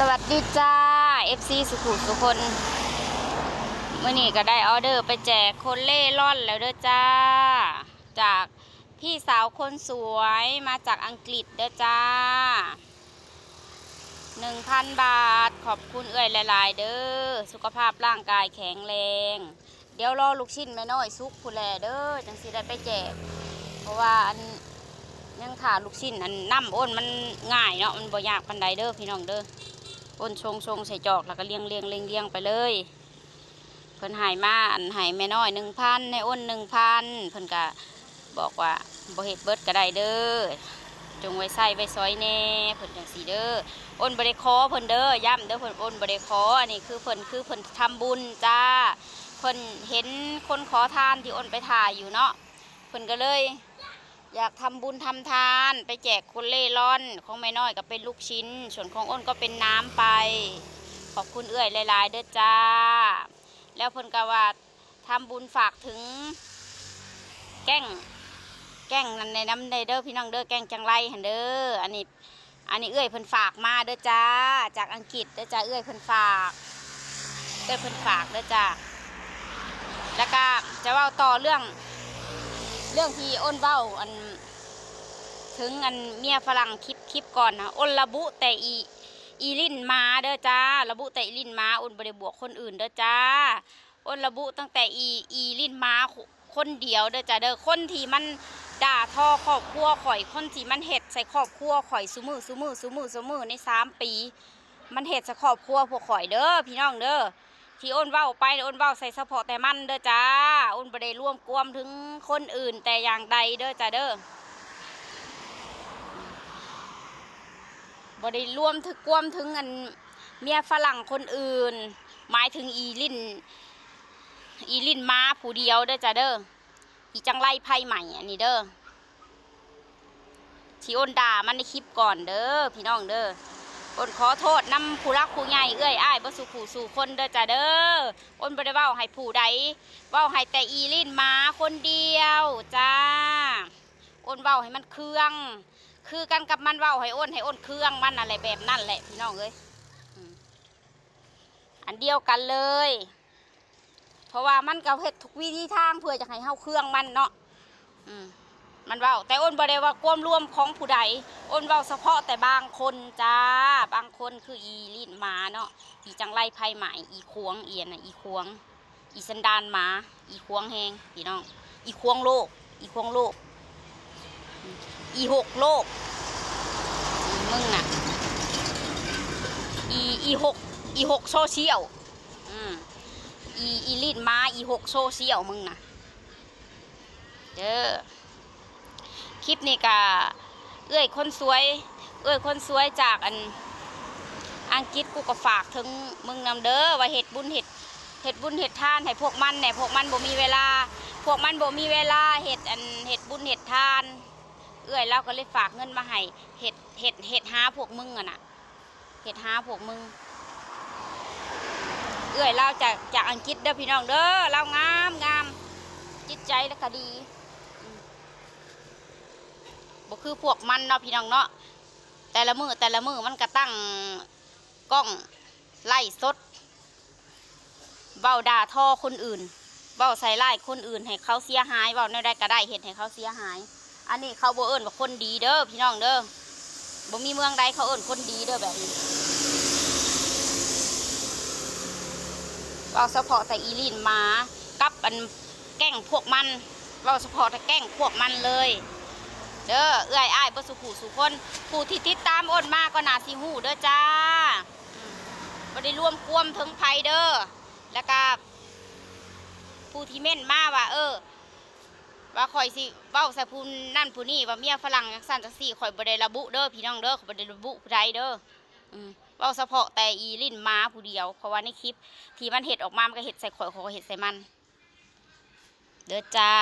สวัสดีจ้า FC สุขุมสุคนเมื่อนี้ก็ได้ออเดอร์ไปแจกคนเล่ร่อนแล้วเด้อจ้า จากพี่สาวคนสวยมาจากอังกฤษเด้อจ้า1,000บาทขอบคุณเอ่ยหลาย ๆ เด้อสุขภาพร่างกายแข็งแรง เดี๋ยวรอลูกชิ้นแม่น้อยซุกผู้แลเด้อจังสิได้ไปแจก เพราะว่าอันยังขาลูกชิ้นอันน้ำอ้นมันง่ายเนาะมันบ่ยากปันใดเด้อพี่น้องเด้อ อ้นชงชงใส่จอกแล้วก็เลี้ยงเลี้ยงเลี้ยงเลี้ยงไปเลย เพิ่นหายมาอันหายแม่น้อยหนึ่งพันในอ้นหนึ่งพันเพิ่นก็บอกว่าบ่เฮ็ดเบิดก็ได้เด้อจงไว้ใส่ไว้ซอยแน่เพิ่นจังสีเด้ออ้นบ่ได้ขอเพิ่นเด้อย่ำเด้อเพิ่นอ้นบ่ได้ขออันนี้คือเพิ่นคือเพิ่นทำบุญจ้าเพิ่นเห็นคนขอทานที่อ้นไปถ่ายอยู่เนาะเพิ่นก็เลย อยากทำบุญทำทาน ไปแจกคนเล่ร่อนของแม่น้อยก็เป็นลูกชิ้น ส่วนของอ้นก็เป็นน้ำไป ขอบคุณเอื้อยหลาย ๆ เด้อจ้า แล้วเพิ่นก็ว่าทำบุญฝากถึง แก้งแก้งนั่นในน้ำในเด้อพี่น้องเด้อแก้งจังไรหันเด้ออันนี้อันนี้เอื้อยเพิ่นฝากมาเด้อจ้า จากอังกฤษเด้อจ้าเอื้อยเพิ่นฝากเอื้อยเพิ่นฝากเด้อจ้าแล้วก็จะเว่าต่อเรื่อง รื่องที่อ้นเบ้าอัน ถึงอันเมียฝรั่งคลิปคลิปก่อนนะอ้นระบุแต่อีอีลินมาเด้อจ้า ระบุแต่อีลินมาอ้นบริบวกคนอื่นเด้อจ้าอ้นระบุตั้งแต่อีอีลินมาคนเดียวเด้อจ้าเด้อคนที่มันด่าทอครอบครัวข่อยคนที่มันเห็ดใส่ครอบครัวข่อยซุมือซุมือซุมือซุมือในสามปี มันเห็ดใส่ครอบครัวพวกข่อยเด้อพี่น้องเด้อ ที่อ้นเว้าไปอ้นเว้าใส่เฉพาะแต่มันเด้อจ้าอ้นบ่ได้ร่วมกวมถึงคนอื่นแต่อย่างใดเด้อจ้าเด้อบ่ได้ร่วมถึงกวมถึงอันเมียฝรั่งคนอื่น หมายถึงอีลินอีลินม้าผู้เดียวเด้อจ้าเด้ออีจังไรไพ่ใหม่อันนี้เด้อที่อ้นด่ามันในคลิปก่อนเด้อพี่น้องเด้อ อ้นขอโทษนำผู้รักผู้ใหญ่เอ้ยอ้ายบ่สู่ผู้สู่คนเด้อจ้าเด้ออ้นบ่ได้เว้าให้ผู้ใดเว้าให้แต่อีลินมาคนเดียวจ้าอ้นเว้าให้มันเครื่อง คือกันกับมันเว้าให้อ้นให้อ้นเครื่องมันอะไรแบบนั่นแหละพี่น้องเอ้ยอันเดียวกันเลย เพราะว่ามันก็เฮ็ดทุกวิธีทางเพื่อจะให้เฮาเครื่องมันเนาะอืม มันเว้า แต่อ้นบ่ได้ว่าความร่วมของผู้ใดอ้นเว้าเฉพาะแต่บางคนจ้า บางคนคืออีลิ้นหมาเนาะอีจังไรไพ่หมายอีควงเอียนนะอีควง อีสันดานหมา อีควงแหงพี่น้อง อีควงโลก อีควงโลก อีหกโลกมึงน่ะอีอีหกอีหกโซเชียลอืมอีอีลิ้นมาอีหกโซเชียลมึงน่ะเด้อ คลิปนี้ก็เอื้อยคนสวย เอ้ยคนสวยจากอันอังกฤษกูก็ฝากถึงมึงนำเด้อว่าเห็ดบุญเห็ดเห็ดบุญเห็ดทานให้พวกมันเนี่ยพวกมันบ่มีเวลา พวกมันบ่มีเวลาเห็ดอันเห็ดบุญเห็ดทาน เอื้อยเราก็เลยฝากเงินมาให้เห็ดเห็ดเห็ดหาพวกมึงอะน่ะเห็ดหาพวกมึง เอื้อยเราจากจากอังกฤษเด้อพี่น้องเด้อเรางามงามจิตใจแล้วก็ดี บ่คือพวกมันเนาะพี่น้องเนาะแต่ละมือแต่ละมือมันก็ตั้งกล้องไล่สดเบ้าด่าท่อคนอื่นเบ้าใส่ไล่คนอื่นให้เขาเสียหายเบ้าในใดก็ได้เห็นให้เขาเสียหาย อันนี้เขาบ่เอิ้นว่าคนดีเด้อพี่น้องเด้อบ่มีเมืองใดเขาเอิ้นคนดีเด้อแบบนี้เบ้าเฉพาะแต่อีลินหมากับอันแก้งพวกมันเบ้าเฉพาะแต่แก้งพวกมันเลย เด้อเอื้อยอ้ายบ่สุขูสุคนผู้ที่ติดตามอ้นมาก็น่าสิฮู้เด้อจ้าบ่ได้ร่วมกวมถึงไผเด้อแล้วก็ผู้ที่เม่นมาว่า เออ ว่าข่อยสิเว้าใส่ผู้นั่นผู้นี่ว่าเมียฝรั่งจังซั่นจังซี่ข่อยบ่ได้ระบุเด้อพี่น้องเด้อข่อยบ่ได้ระบุผู้ใดเด้ออืมเว้าเฉพาะแต่อีลิ้นม้าผู้เดียวเพราะว่าในคลิป ที่มันเฮ็ดออกมามันก็เฮ็ดใส่ข่อยข่อยก็เฮ็ดใส่มัน เด้อจ้า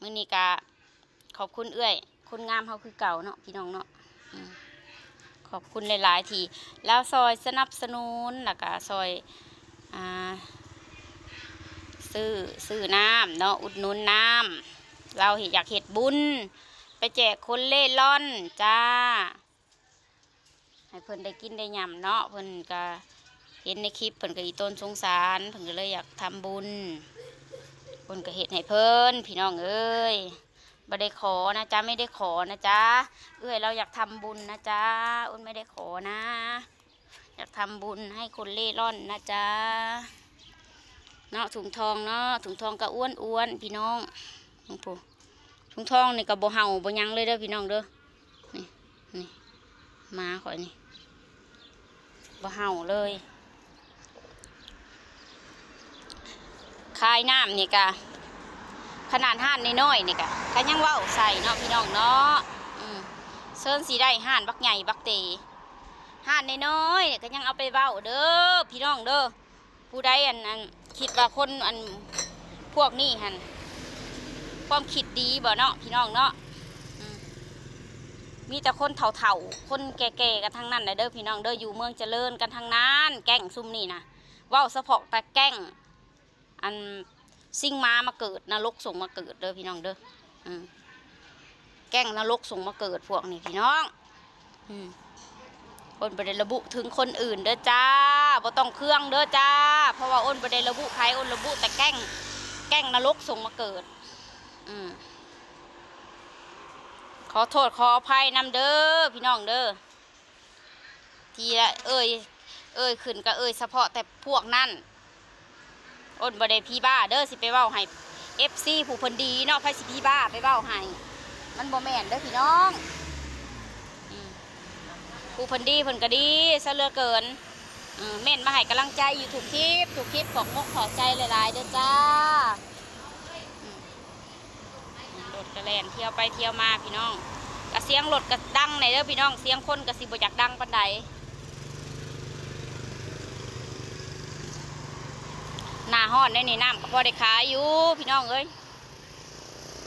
มื้อนี้ก็ ขอบคุณเอื้อย คนงามเขาคือเก่าเนาะพี่น้องเนาะขอบคุณหลายๆทีแล้วซอยสนับสนุนแล้วก็ซอยอ่าซื้อซื้อน้ำเนาะอุดหนุนน้ำเราอยากเห็ดบุญ ไปแจกคนเล่ร่อนจ้า ให้เพิ่นได้กินได้ยำเนาะเพิ่นก็เห็นในคลิปเพิ่นก็อีต้นสงสารเพิ่นก็เลยอยากทำบุญเพิ่นก็เฮ็ดให้เพิ่นพี่น้องเอ้ย บ่ได้ขอนะจ๊ะไม่ได้ขอนะจ๊ะเอ้ยเราอยากทำบุญนะจ๊ะอุ้นไม่ได้ขอนะ อยากทำบุญให้คนเล่ร่อนนะจ๊ะเนาะถุงทองเนาะถุงทองก็อ้วนอ้วนพี่น้องน้องผู้ถุงทองนี่ก็บ่เห่าบ่ยังเลยเด้อพี่น้องเด้อนี่นี่มาข่อยนี่บ่เห่าเลยคายน้ำนี่กะ ขนาดห่านน้อยๆนี่กะก็ยังว้าใส่เนาะพี่น้องเนาะเซินสีได้ห่านบักใหญ่บักเตห่านน้อยๆก็ยังเอาไปเบ้าเด้อพี่น้องเด้อผู้ใดอันอันคิดว่าคนอันพวกนี้หันความคิดดีบ่เนาะพี่น้องเนาะมีแต่คนเฒ่าๆ คนแก่ๆ กันทั้งนั้นนะเด้อพี่น้องเด้ออยู่เมืองเจริญกันทั้งนั้น แก่งซุ่มนี่นะว้าวสะพอกแต่แก่ง อัน ซิ่งมามาเกิดนรกส่งมาเกิดเด้อพี่น้องเด้ออืมแก่งนรกส่งมาเกิดพวกนี้พี่น้องอืมอ้นประเด็ระบุถึงคนอื่นเด้อจ้าบ่ต้องเครื่องเด้อจ้า เพราะว่าอ้นประเด็ระบุใครอ้นระบุแต่แกล้งแกล้งนรกส่งมาเกิด อืมขอโทษขออภัยนำเด้อพี่น้องเด้อทีละเอ้ยเอ้ยขึ้นก็เอ้ยเฉพาะแต่พวกนั่น อ้นบ่ได้พี่บ้าเด้อสิไปเว้าให้ FC ผู้เพิ่นดีเนาะไผสิพี่บ้าไปเว้าให้มันบ่แม่นเด้อพี่น้องผู้เพิ่นดีเพิ่นก็ดีซะเหลือเกินอืมเม่นมาให้กำลังใจอยู่ถูกคลิปถูกคลิปของมกขอใจหลายๆเด้อจ้าอืมรถกระแลนเที่ยวไปเที่ยวมาพี่น้องกระเสียงรถกระดังในเด้อพี่น้องเสียงคนกระสิบอยากดังปานใด นาห้อนได้นี่น้ำก็พอได้ขายอยู่พี่น้องเอ้ย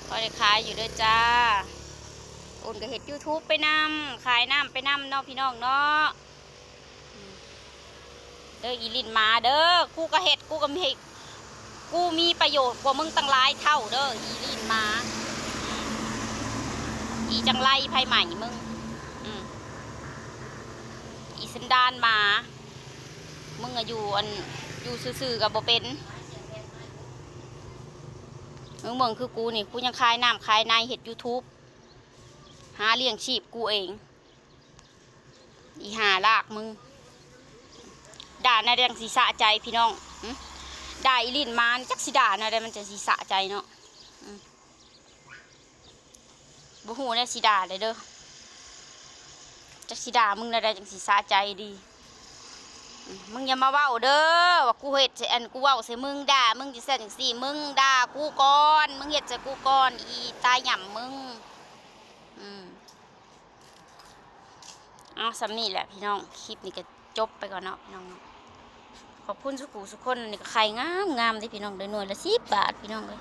พอได้ขายอยู่เด้อจ้าอุ่นก็เห็ด YouTube ไปนำขายน้ำไปนำเนาะพี่น้องเนาะเด้ออีลินมาเด้อกูก็เห็ดกูก็มีกูมีประโยชน์กว่ามึงตั้งหลายเท่าเด้ออีลินมาอีจังไรไพ่ใหม่มึงอีสันดานหมา มึงอะอยู่อัน อยู่ซื่อๆกับบ่เป็นมึงเมืองคือกูนี่กูยังขายน้ำขายในเห็ด YouTube หาเลี้ยงชีพกูเอง อีหาลากมึง ด่าในเรื่องสีสะใจพี่น้องด่าอีลินมานจักสิด่าในอะไรมันจะสีสะใจเนาะบ่หูเนี่ยสิด่าเลยเด้อจักสิด่ามึงในอะไรจังสีสะใจดี มึงอย่ามาเว้าเด้อว่ากูเฮ็ดใส่อันกูเว้าใส่มึงด่ามึงจะเส่นจังสี่มึงด่ากูก่อน มึงเฮ็ดใส่กูก่อน อีตายหย่ำมึงอืมเอาสำนี่แหละพี่น้องคลิปนี้ก็จบไปก่อนเนาะพี่น้องขอบคุณสุกูสุคนนี่ก็ไข่งามงามเลยพี่น้องเด้หน่วยละสิบบาทพี่น้องเลย